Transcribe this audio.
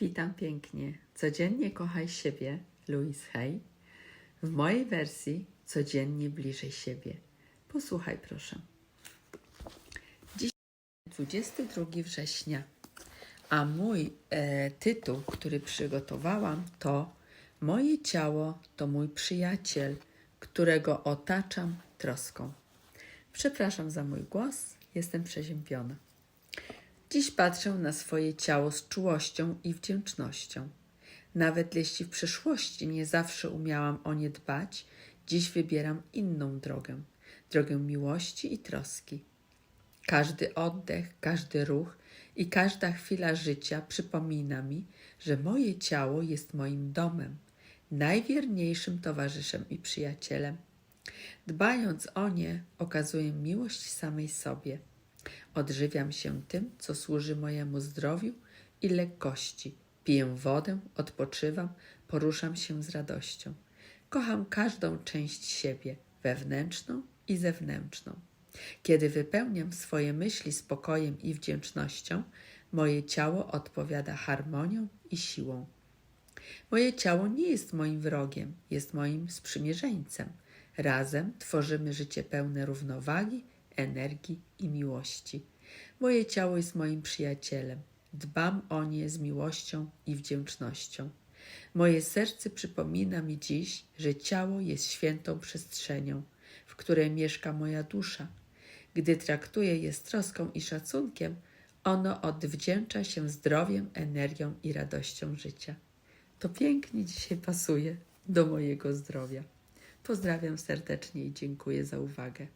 Witam pięknie. Codziennie kochaj siebie, Louise Hay. W mojej wersji codziennie bliżej siebie. Posłuchaj proszę. Dziś 22 września, a mój e, tytuł, który przygotowałam, to Moje ciało to mój przyjaciel, którego otaczam troską. Przepraszam za mój głos, jestem przeziębiona. Dziś patrzę na swoje ciało z czułością i wdzięcznością. Nawet jeśli w przeszłości nie zawsze umiałam o nie dbać, dziś wybieram inną drogę drogę miłości i troski. Każdy oddech, każdy ruch i każda chwila życia przypomina mi, że moje ciało jest moim domem, najwierniejszym towarzyszem i przyjacielem. Dbając o nie, okazuję miłość samej sobie. Odżywiam się tym, co służy mojemu zdrowiu i lekkości. Piję wodę, odpoczywam, poruszam się z radością. Kocham każdą część siebie, wewnętrzną i zewnętrzną. Kiedy wypełniam swoje myśli spokojem i wdzięcznością, moje ciało odpowiada harmonią i siłą. Moje ciało nie jest moim wrogiem, jest moim sprzymierzeńcem. Razem tworzymy życie pełne równowagi, energii i miłości. Moje ciało jest moim przyjacielem. Dbam o nie z miłością i wdzięcznością. Moje serce przypomina mi dziś, że ciało jest świętą przestrzenią, w której mieszka moja dusza. Gdy traktuję je z troską i szacunkiem, ono odwdzięcza się zdrowiem, energią i radością życia. To pięknie dzisiaj pasuje do mojego zdrowia. Pozdrawiam serdecznie i dziękuję za uwagę.